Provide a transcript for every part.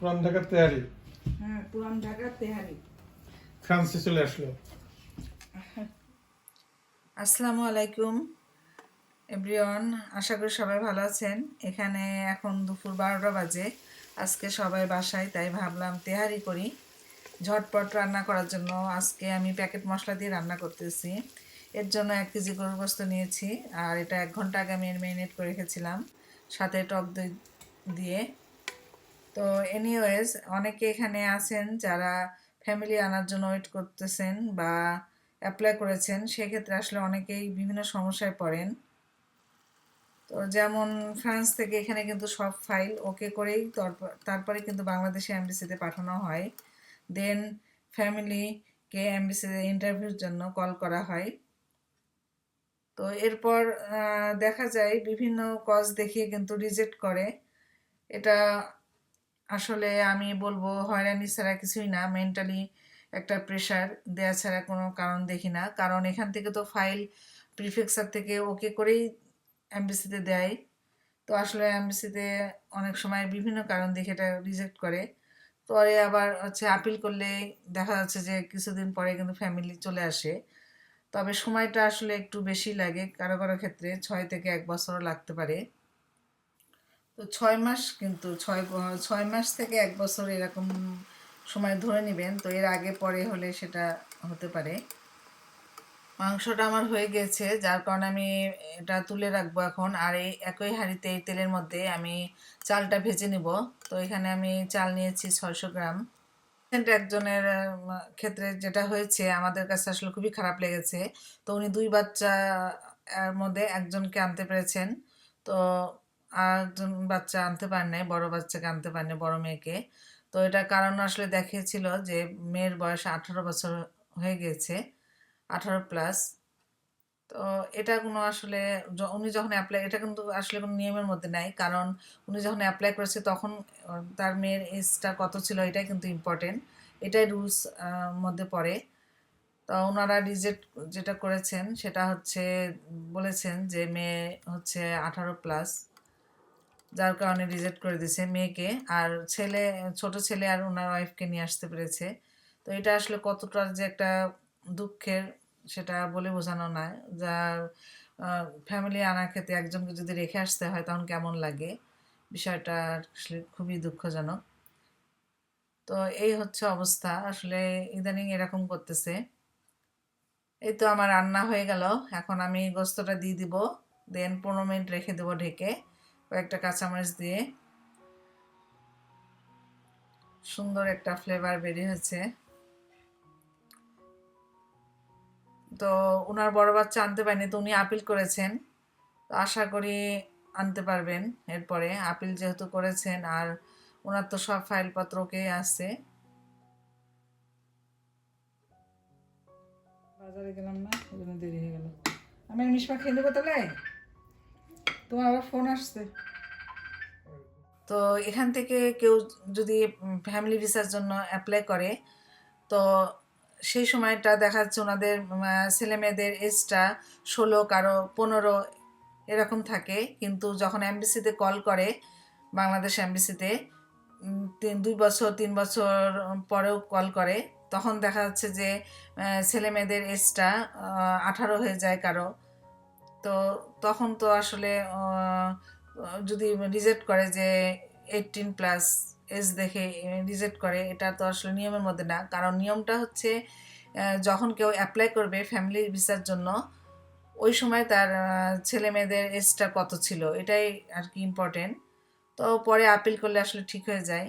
পুরান ঢাকার তেহারি। হ্যাঁ পুরান ঢাকার তেহারি। ফ্রান্সে চলে আসলো। আসসালামু আলাইকুম এভরিওয়ান আশা করি সবাই ভালো আছেন। এখানে এখন দুপুর বারোটা বাজে আজকে সবাই বাসায় তাই ভাবলাম তেহারি করি। ঝটপট রান্না করার জন্য আজকে আমি প্যাকেট মশলা দিয়ে রান্না করতেছি। এর জন্য এক কেজি গরুর গোস্ত নিয়েছি আর এটা এক ঘণ্টা আগে আমি ম্যারিনেট করে রেখেছিলাম। সাথে টক দই দিয়ে তো এনিওয়েজ অনেকে এখানে আছেন যারা ফ্যামিলি আনার জন্য ওয়েট করতেছেন বা অ্যাপ্লাই করেছেন, সেক্ষেত্রে আসলে অনেকেই বিভিন্ন সমস্যায় পড়েন। তো যেমন ফ্রান্স থেকে এখানে কিন্তু সব ফাইল ওকে করেই তারপর- কিন্তু বাংলাদেশে এমবিসিতে পাঠানো হয়। দেন ফ্যামিলিকে এমবিসিতে ইন্টারভিউর জন্য কল করা হয়। তো এরপর দেখা যায় বিভিন্ন কজ দেখিয়ে কিন্তু রিজেক্ট করে। এটা আসলে আমি বলব হয়রানি ছাড়া কিছুই না মেন্টালি একটা প্রেশার দেয়া ছাড়া কোনো কারণ দেখি না। কারণ এখান থেকে তো ফাইল প্রিফেক্সার থেকে ওকে করেই এমবিসিতে দেয়। তো আসলে এমবিসিতে অনেক সময় বিভিন্ন কারণ দেখে এটা রিজেক্ট করে। পরে আবার হচ্ছে আপিল করলে দেখা যাচ্ছে যে কিছুদিন পরে কিন্তু ফ্যামিলি চলে আসে। তবে সময়টা আসলে একটু বেশি লাগে কারও কারও ক্ষেত্রে, ছয় থেকে এক বছরও লাগতে পারে। তো ছয় মাস কিন্তু, ছয় ছয় মাস থেকে এক বছর এরকম সময় ধরে নেবেন, তো এর আগে পরে হলে সেটা হতে পারে। মাংসটা আমার হয়ে গেছে, যার কারণে আমি এটা তুলে রাখব এখন, আর এই একই হাঁড়িতে এই তেলের মধ্যে আমি চালটা ভেজে নিব। তো এখানে আমি চাল নিয়েছি ছয়শো গ্রাম। একজনের ক্ষেত্রে যেটা হয়েছে, আমাদের কাছে আসলে খুবই খারাপ লেগেছে। তো উনি দুই বাচ্চা এর মধ্যে একজনকে আনতে পেরেছেন। তো আর বাচ্চা আনতে পারেন নাই, বড় বাচ্চাকে আনতে পারেন নাই, বড় মেয়েকে। তো এটা কারণ আসলে দেখিয়েছিল যে মেয়ের বয়স আঠারো বছর হয়ে গিয়েছে আঠারো প্লাস তো এটা কোনো আসলে উনি যখন অ্যাপ্লাই এটা কিন্তু আসলে কোনো নিয়মের মধ্যে নাই, কারণ উনি যখন অ্যাপ্লাই করেছে তখন তার মেয়ের এজটা কত ছিল এটাই কিন্তু ইম্পর্টেন্ট এটাই রুলস মধ্যে পড়ে। তো ওনারা রিজেক্ট যেটা করেছেন সেটা হচ্ছে, বলেছেন যে মেয়ে হচ্ছে আঠারো প্লাস যার কারণে রিজেক্ট করে দিয়েছে মেয়েকে। আর ছেলে, ছোট ছেলে আর ওনার ওয়াইফকে নিয়ে আসতে পেরেছে। তো এটা আসলে কতটা যে একটা দুঃখের সেটা বলে বোঝানো নয়। যার ফ্যামিলি আনার ক্ষেত্রে একজনকে যদি রেখে আসতে হয় তখন কেমন লাগে? বিষয়টা আসলে খুবই দুঃখজনক। তো এই হচ্ছে অবস্থা। আসলে ইদানিং এরকম করতেছে। এই তো আমার রান্না হয়ে গেল। এখন আমি গোস্তটা দিয়ে দিব। দেন পনেরো মিনিট রেখে দেবো ঢেকে। কয়েকটা কাঁচামরিচ দিয়ে সুন্দর একটা ফ্লেভার বেরিয়ে হয়েছে। তো ওনার বড় বাচ্চা আনতে পারেনি, তো উনি আপিল করেছেন। তো আশা করি আনতে পারবেন এরপরে। আপিল যেহেতু করেছেন, আর ওনার তো সব ফাইলপত্র ওকে আছে। বাজারে গেলাম না দেরি হয়ে গেল। আমি মিশমা খেয়ে নেব তাহলে? তোমার আবার ফোন আসছে? তো এখান থেকে কেউ যদি ফ্যামিলি ভিসার জন্য অ্যাপ্লাই করে, তো সেই সময়টা দেখা যাচ্ছে ওনাদের ছেলে মেয়েদের এজটা ষোলো, কারও পনেরো এরকম থাকে। কিন্তু যখন এমবিসিতে কল করে, বাংলাদেশ এমবিসিতে তিন, দুই বছর, তিন বছর পরেও কল করে, তখন দেখা যাচ্ছে যে ছেলে মেয়েদের এজটা আঠারো হয়ে যায় কারও। তো তখন তো আসলে যদি রিজেক্ট করে যে এইটিন প্লাস এজ দেখে রিজেক্ট করে, এটা তো আসলে নিয়মের মধ্যে না। কারণ নিয়মটা হচ্ছে যখন কেউ অ্যাপ্লাই করবে ফ্যামিলি ভিসার জন্য, ওই সময় তার ছেলে মেয়েদের এজটা কত ছিল, এটাই আর কি ইম্পর্টেন্ট তো পরে আপিল করলে আসলে ঠিক হয়ে যায়।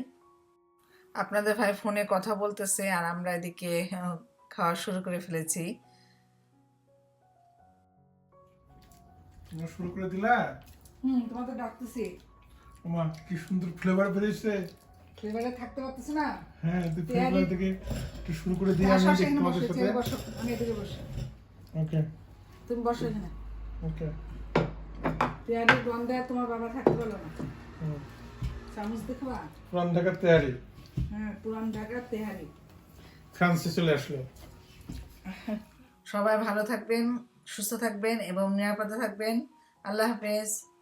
আপনাদের ভাই ফোনে কথা বলতেছে আর আমরা এদিকে খাওয়া শুরু করে ফেলেছি। শুরু করে দিলা? হুম তোমাকে ডাকতেছি। ওমা কি সুন্দর ফ্লেভার বেরিয়েছে। এবারে থাকতে পারতেছি না? হ্যাঁ তুই ফ্লেভার থেকে একটু শুরু করে দিয়ে আমি আসো, আসো, দেখি তোমাদের সাথে। আমি এদিকে বসি। ওকে। তুমি বসো এখানে। ওকে। পেয়ারির গন্ধে তোমার বাবা থাকতে পারল না। চামচ দেখবা পুরান ঢাকার তেহারি হ্যাঁ পুরান ঢাকার তেহারি ফ্রান্সে চলে আসলো। সবাই ভালো থাকবেন। সুস্থ থাকবেন এবং নিরাপদে থাকবেন। আল্লাহ হাফেজ।